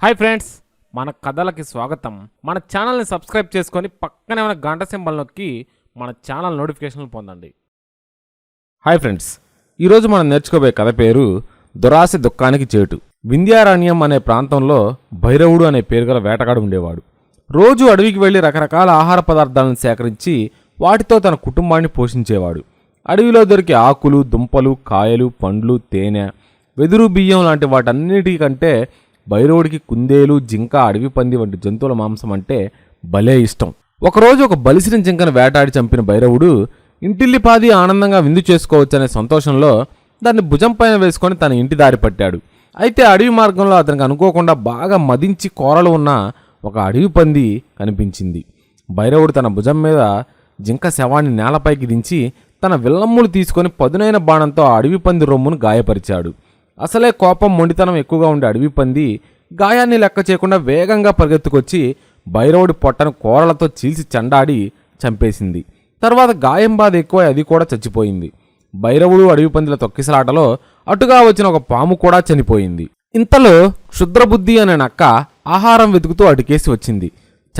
Hi friends మన కథలకి స్వాగతం. మన ఛానల్ని సబ్స్క్రైబ్ చేసుకొని పక్కనే ఉన్న గంట సింబల్ నొక్కి మన ఛానల్ నోటిఫికేషన్లు పొందండి. హాయ్ ఫ్రెండ్స్ ఈరోజు మనం నేర్చుకోబోయే కథ పేరు దురాశ దుఃఖానికి చేటు. వింధ్యారణ్యం అనే ప్రాంతంలో భైరవుడు అనే పేరు గల వేటగాడు ఉండేవాడు. రోజు అడవికి వెళ్ళి రకరకాల ఆహార పదార్థాలను సేకరించి వాటితో తన కుటుంబాన్ని పోషించేవాడు. అడవిలో దొరికే ఆకులు దుంపలు కాయలు పండ్లు తేనె వెదురు బియ్యం లాంటి వాటన్నిటికంటే భైరవుడికి కుందేలు జింక అడవి పంది వంటి జంతువుల మాంసం అంటే భలే ఇష్టం. ఒకరోజు ఒక బలిసిన జింకను వేటాడి చంపిన భైరవుడు ఇంటిల్లిపాది ఆనందంగా విందు చేసుకోవచ్చనే సంతోషంలో దాన్ని భుజం పైన వేసుకొని తన ఇంటి దారి పట్టాడు. అయితే అడవి మార్గంలో అతనికి అనుకోకుండా బాగా మదించి కోరలు ఉన్న ఒక అడవి పంది కనిపించింది. భైరవుడు తన భుజం మీద జింక శవాన్ని నేలపైకి దించి తన విల్లమ్ములు తీసుకొని పదునైన బాణంతో ఆ అడవి పంది రొమ్మును గాయపరిచాడు. అసలే కోపం మొండితనం ఎక్కువగా ఉండే అడవి పంది గాయాన్ని లెక్క చేయకుండా వేగంగా పరిగెత్తుకొచ్చి భైరవుడి పొట్టను కోరలతో చీల్చి చండాడి చంపేసింది. తర్వాత గాయం బాధ ఎక్కువ అది కూడా చచ్చిపోయింది. భైరవుడు అడవి పందిల తొక్కిసలాటలో అటుగా వచ్చిన ఒక పాము కూడా చనిపోయింది. ఇంతలో క్షుద్రబుద్ధి అనే నక్క ఆహారం వెతుకుతూ అటుకేసి వచ్చింది.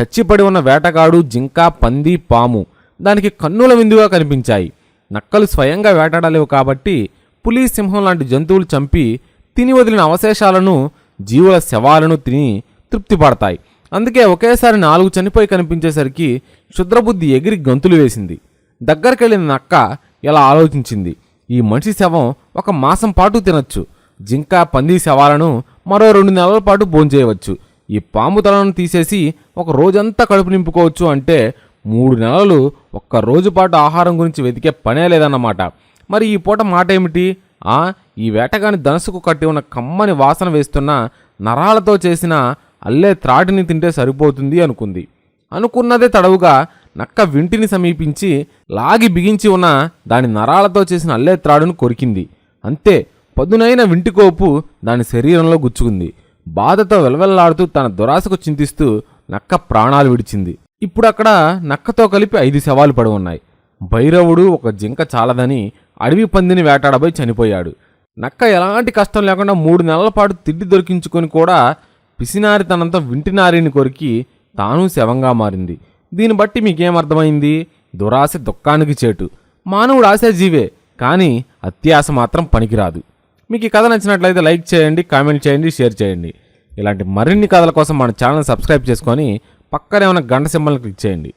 చచ్చిపడి ఉన్న వేటగాడు జింక పంది పాము దానికి కన్నుల విందుగా కనిపించాయి. నక్కలు స్వయంగా వేటాడలేవు కాబట్టి పులి సింహం లాంటి జంతువులు చంపి తిని వదిలిన అవశేషాలను జీవుల శవాలను తిని తృప్తి పడతాయి. అందుకే ఒకేసారి నాలుగు చనిపోయి కనిపించేసరికి క్షుద్రబుద్ధి ఎగిరి గంతులు వేసింది. దగ్గరికెళ్ళిన నక్క ఇలా ఆలోచించింది. ఈ మనిషి శవం ఒక మాసం పాటు తినొచ్చు. జింక పంది శవాలను మరో రెండు నెలల పాటు భోంచేయవచ్చు. ఈ పాము తలను తీసేసి ఒక రోజంతా కడుపు నింపుకోవచ్చు అంటే మూడు నెలలు ఒక్క రోజు పాటు ఆహారం గురించి వెతికే పనే లేదన్నమాట. మరి ఈ పూట మాట ఏమిటి? ఆ ఈ వేటగాని ధనసుకు కట్టి ఉన్న కమ్మని వాసన వేస్తున్న నరాలతో చేసిన అల్లే త్రాటిని తింటే సరిపోతుంది అనుకుంది. అనుకున్నదే తడవుగా నక్క వింటిని సమీపించి లాగి బిగించి ఉన్న దాని నరాలతో చేసిన అల్లే త్రాడును కొరికింది. అంతే పదునైన వింటికోపు దాని శరీరంలో గుచ్చుకుంది. బాధతో వెలవెల్లాడుతూ తన దురాశకు చింతిస్తూ నక్క ప్రాణాలు విడిచింది. ఇప్పుడు అక్కడ నక్కతో కలిపి ఐదు శవాలు పడి ఉన్నాయి. భైరవుడు ఒక జింక చాలదని అడవి పందిని వేటాడబోయి చనిపోయాడు. నక్క ఎలాంటి కష్టం లేకుండా మూడు నెలల పాటు తిండి దొరికించుకొని కూడా పిసినారితనంతో వింటినారిని కొరికి తాను శవంగా మారింది. దీన్ని బట్టి మీకేమర్థమైంది దురాశ దుఃఖానికి చేటు. మానవుడు ఆశాజీవే కానీ అత్యాశ మాత్రం పనికిరాదు. మీకు ఈ కథ నచ్చినట్లయితే లైక్ చేయండి కామెంట్ చేయండి షేర్ చేయండి. ఇలాంటి మరిన్ని కథల కోసం మన ఛానల్ సబ్స్క్రైబ్ చేసుకొని పక్కనే ఉన్న గంట సింబల్ని క్లిక్ చేయండి.